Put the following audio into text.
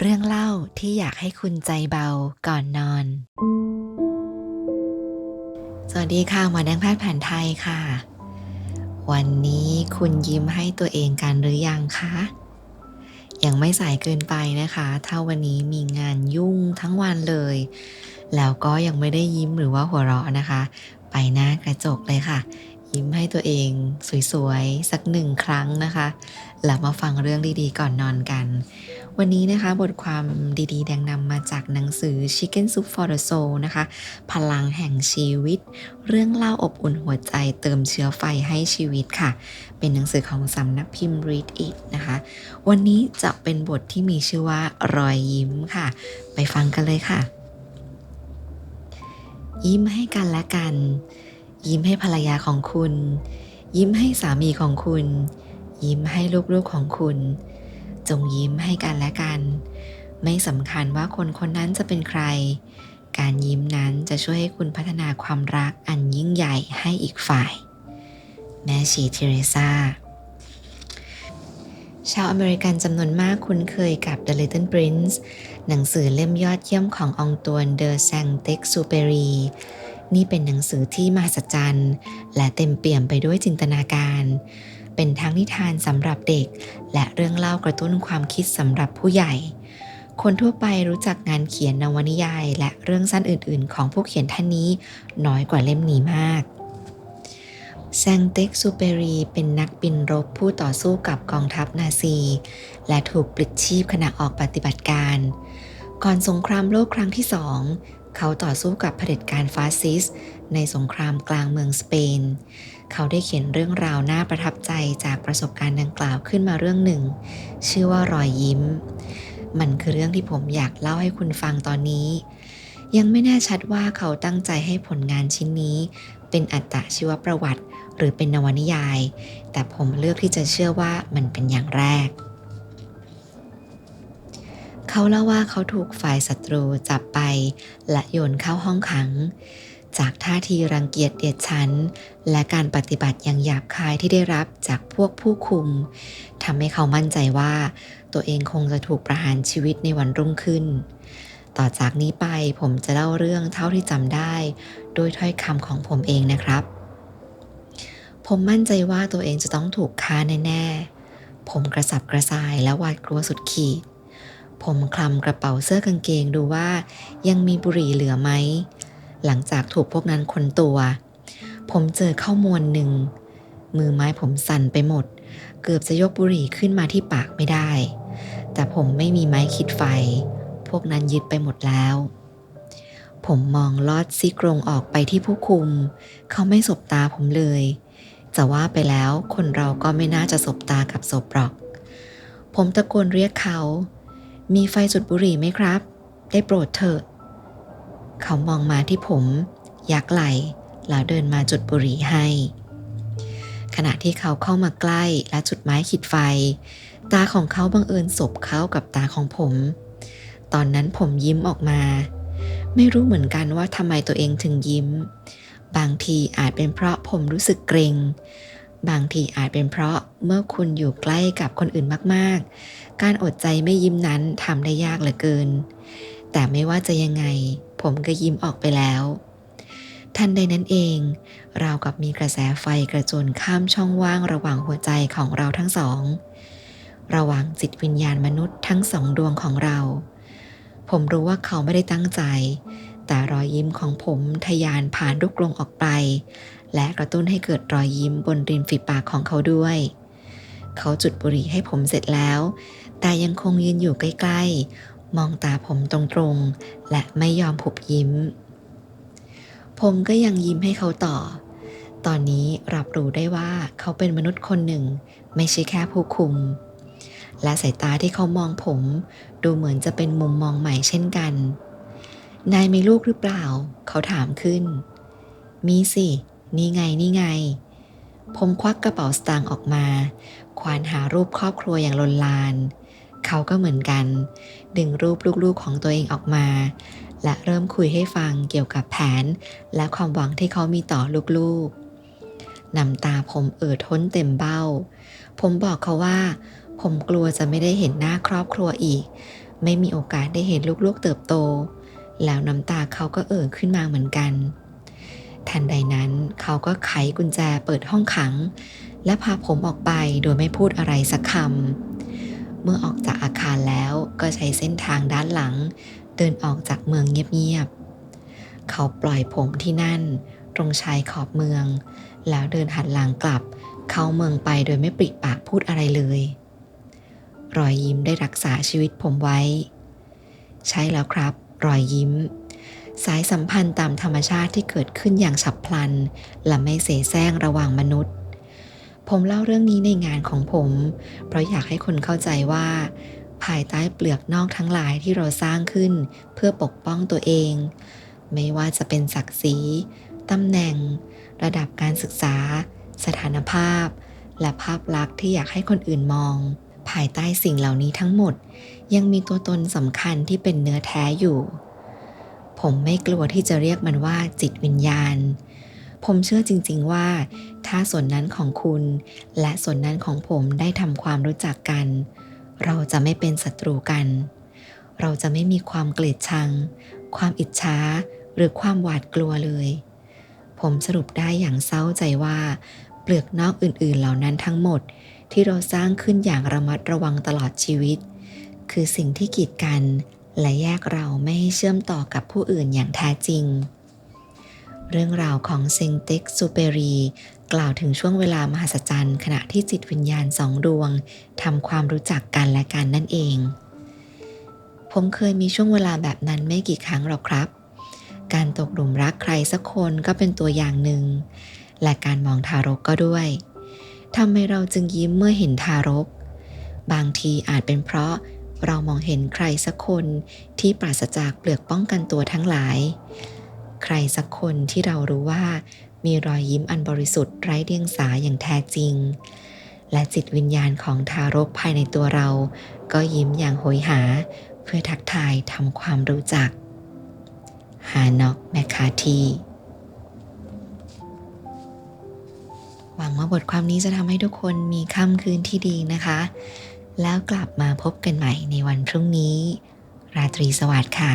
เรื่องเล่าที่อยากให้คุณใจเบาก่อนนอน สวัสดีค่ะหมอแดงแพทย์แผนไทยค่ะ วันนี้คุณยิ้มให้ตัวเองกันหรือยังคะ ยังไม่สายเกินไปนะคะ ถ้าวันนี้มีงานยุ่งทั้งวันเลย แล้วก็ยังไม่ได้ยิ้มหรือว่าหัวเราะนะคะ ไปหน้ากระจกเลยค่ะ ยิ้มให้ตัวเองสวยๆ สักหนึ่งครั้งนะคะ แล้วมาฟังเรื่องดีๆ ก่อนนอนกัน วันนี้นะคะบทความดีๆ แดงนำมาจากหนังสือ Chicken Soup for the Soul นะคะ พลังแห่งชีวิต เรื่องเล่าอบอุ่นหัวใจเติมเชื้อไฟให้ชีวิตค่ะ เป็นหนังสือของสำนักพิมพ์ Read It นะคะ วันนี้จะเป็นบทที่มีชื่อว่ารอยยิ้มค่ะ ไปฟังกันเลยค่ะ ยิ้มให้กันและกัน ยิ้มให้ภรรยาของคุณ ยิ้มให้สามีของคุณ ยิ้มให้ลูกๆของคุณ จงยิ้มให้กันและกัน ไม่สำคัญว่าคนคนนั้นจะเป็นใคร การยิ้มนั้นจะช่วยให้คุณพัฒนาความรักอันยิ่งใหญ่ให้อีกฝ่าย แม่ชีเทเรซาชาวอเมริกันจำนวนมากคุ้นเคยกับ The Little Prince หนังสือเล่มยอดเยี่ยมขององตวนเดอ s ซงเต็กซูเปรี นี่เป็นหนังสือที่มหัศจรรย์ และเต็มเปี่ยมไปด้วยจินตนาการ เป็นทั้งนิทานสำหรับเด็ก และเรื่องเล่ากระตุ้นความคิดสำหรับผู้ใหญ่ คนทั่วไปรู้จักงานเขียนนวนิยาย และเรื่องสั้นอื่น ๆ ของผู้เขียนท่านนี้น้อยกว่าเล่มนี้มากแซงเต็กซูเปรีเป็นนักบินรบผู้ต่อสู้กับกองทัพนาซี และถูกปลิดชีพขณะออกปฏิบัติการ ก่อนสงครามโลกครั้งที่สอง เขาต่อสู้กับเผด็จการฟาสซิสต์ในสงครามกลางเมืองสเปน เขาได้เขียนเรื่องราวน่าประทับใจจากประสบการณ์ดังกล่าวขึ้นมาเรื่องหนึ่ง ชื่อว่ารอยยิ้ม มันคือเรื่องที่ผมอยากเล่าให้คุณฟังตอนนี้ ยังไม่แน่ชัดว่าเขาตั้งใจให้ผลงานชิ้นนี้ เป็นอัตชีวประวัติ หรือเป็นนวนิยาย แต่ผมเลือกที่จะเชื่อว่ามันเป็นอย่างแรก เขาเล่าว่าเขาถูกฝ่ายศัตรูจับไป และโยนเข้าห้องขัง จากท่าทีรังเกียจเดียดฉัน และการปฏิบัติอย่างหยาบคายที่ได้รับจากพวกผู้คุมทำให้เขามั่นใจว่า ตัวเองคงจะถูกประหารชีวิตในวันรุ่งขึ้น ต่อจากนี้ไปผมจะเล่าเรื่องเท่าที่จำได้โดยถ้อยคำของผมเองนะครับ ผมมั่นใจว่าตัวเองจะต้องถูกฆ่าแน่ๆผมกระสับกระส่ายและหวาดกลัวสุดขีด ผมคลำกระเป๋าเสื้อกางเกงดูว่ายังมีบุหรี่เหลือไหม หลังจากถูกพวกนั้นค้นตัว ผมเจอข้าวมวลหนึ่ง มือไม้ผมสั่นไปหมด เกือบจะยกบุหรี่ขึ้นมาที่ปากไม่ได้ แต่ผมไม่มีไม้ขีดไฟ พวกนั้นยึดไปหมดแล้ว ผมมองลอดซี่โครงออกไปที่ผู้คุม เขาไม่สบตาผมเลยจะว่าไปแล้วคนเราก็ไม่น่าจะสบตากับศพหรอก ผมตะโกนเรียกเขา มีไฟจุดบุหรี่ไหมครับ ได้โปรดเถอะ เขามองมาที่ผม ยักไหลแล้วเดินมาจุดบุหรี่ให้ ขณะที่เขาเข้ามาใกล้และจุดไม้ขีดไฟ ตาของเขาบังเอิญสบเข้ากับตาของผม ตอนนั้นผมยิ้มออกมา ไม่รู้เหมือนกันว่าทำไมตัวเองถึงยิ้ม บางทีอาจเป็นเพราะผมรู้สึกเกรง บางทีอาจเป็นเพราะเมื่อคุณอยู่ใกล้กับคนอื่นมากๆ การอดใจไม่ยิ้มนั้นทำได้ยากเหลือเกิน แต่ไม่ว่าจะยังไง ผมก็ยิ้มออกไปแล้ว ทันใดนั้นเอง เรากับมีกระแสไฟกระโจนข้ามช่องว่างระหว่างหัวใจของเราทั้งสอง ระหว่างจิตวิญญาณมนุษย์ทั้งสองดวงของเรา ผมรู้ว่าเขาไม่ได้ตั้งใจ แต่รอยยิ้มของผมทะยานผ่านลูกกรงออกไป และกระตุ้นให้เกิดรอยยิ้มบนริมฝีปากของเขาด้วย เขาจุดบุหรี่ให้ผมเสร็จแล้ว แต่ยังคงยืนอยู่ใกล้ๆ มองตาผมตรงๆ และไม่ยอมผบยิ้ม ผมก็ยังยิ้มให้เขาต่อ ตอนนี้รับรู้ได้ว่าเขาเป็นมนุษย์คนหนึ่ง ไม่ใช่แค่ผู้คุม และสายตาที่เขามองผม ดูเหมือนจะเป็นมุมมองใหม่เช่นกัน นายมีลูกหรือเปล่า เขาถามขึ้น มีสิ นี่ไงนี่ไง ผมควักกระเป๋าสตางค์ออกมา ควานหารูปครอบครัวอย่างลนลาน เขาก็เหมือนกัน ดึงรูปลูกๆของตัวเองออกมา และเริ่มคุยให้ฟังเกี่ยวกับแผน และความหวังที่เขามีต่อลูกๆน้ำตาผมเอ่อท้นเต็มเบ้า ผมบอกเขาว่า ผมกลัวจะไม่ได้เห็นหน้าครอบครัวอีก ไม่มีโอกาสได้เห็นลูกๆเติบโต แล้วน้ำตาเขาก็เอ่อขึ้นมาเหมือนกัน ทันใดนั้นเขาก็ไขกุญแจเปิดห้องขัง และพาผมออกไปโดยไม่พูดอะไรสักคำ เมื่อออกจากอาคารแล้วก็ใช้เส้นทางด้านหลัง เดินออกจากเมืองเงียบๆ เขาปล่อยผมที่นั่น ตรงชายขอบเมือง แล้วเดินหันหลังกลับ เข้าเมืองไปโดยไม่ปริปากพูดอะไรเลยรอยยิ้มได้รักษาชีวิตผมไว้ ใช่แล้วครับ รอยยิ้ม สายสัมพันธ์ตามธรรมชาติที่เกิดขึ้นอย่างฉับพลัน และไม่เสแสร้งระหว่างมนุษย์ ผมเล่าเรื่องนี้ในงานของผม เพราะอยากให้คนเข้าใจว่า ภายใต้เปลือกนอกทั้งหลายที่เราสร้างขึ้น เพื่อปกป้องตัวเอง ไม่ว่าจะเป็นศักดิ์ศรีตำแหน่ง ระดับการศึกษา สถานภาพ และภาพลักษณ์ที่อยากให้คนอื่นมอง ภายใต้สิ่งเหล่านี้ทั้งหมด ยังมีตัวตนสำคัญที่เป็นเนื้อแท้อยู่ ผมไม่กลัวที่จะเรียกมันว่าจิตวิญญาณ ผมเชื่อจริง ๆว่า ถ้าส่วนนั้นของคุณ และส่วนนั้นของผมได้ทำความรู้จักกัน เราจะไม่เป็นศัตรูกัน เราจะไม่มีความเกลียดชัง ความอิจฉาหรือความหวาดกลัวเลย ผมสรุปได้อย่างเศร้าใจว่า เปลือกนอกอื่นๆเหล่านั้นทั้งหมดที่เราสร้างขึ้นอย่างระมัดระวังตลอดชีวิต คือสิ่งที่กีดกัน และแยกเราไม่ให้เชื่อมต่อกับผู้อื่นอย่างแท้จริง เรื่องราวของเซงเต็กซูเปรี กล่าวถึงช่วงเวลามหัศจรรย์ ขณะที่จิตวิญญาณสองดวงทำความรู้จักกันและกันนั่นเอง ผมเคยมีช่วงเวลาแบบนั้นไม่กี่ครั้งหรอกครับ การตกหลุมรักใครสักคนก็เป็นตัวอย่างหนึ่ง และการมองทารกก็ด้วยทำไมเราจึงยิ้มเมื่อเห็นทารก บางทีอาจเป็นเพราะ เรามองเห็นใครสักคนที่ปราศจากเปลือกป้องกันตัวทั้งหลาย ใครสักคนที่เรารู้ว่ามีรอยยิ้มอันบริสุทธิ์ไร้เดียงสาอย่างแท้จริง และจิตวิญญาณของทารกภายในตัวเรา ก็ยิ้มอย่างโหยหา เพื่อทักทายทำความรู้จัก ฮานอกแมคคาทีหวังว่าบทความนี้จะทำให้ทุกคนมีค่ำคืนที่ดีนะคะ แล้วกลับมาพบกันใหม่ในวันพรุ่งนี้ ราตรีสวัสดิ์ค่ะ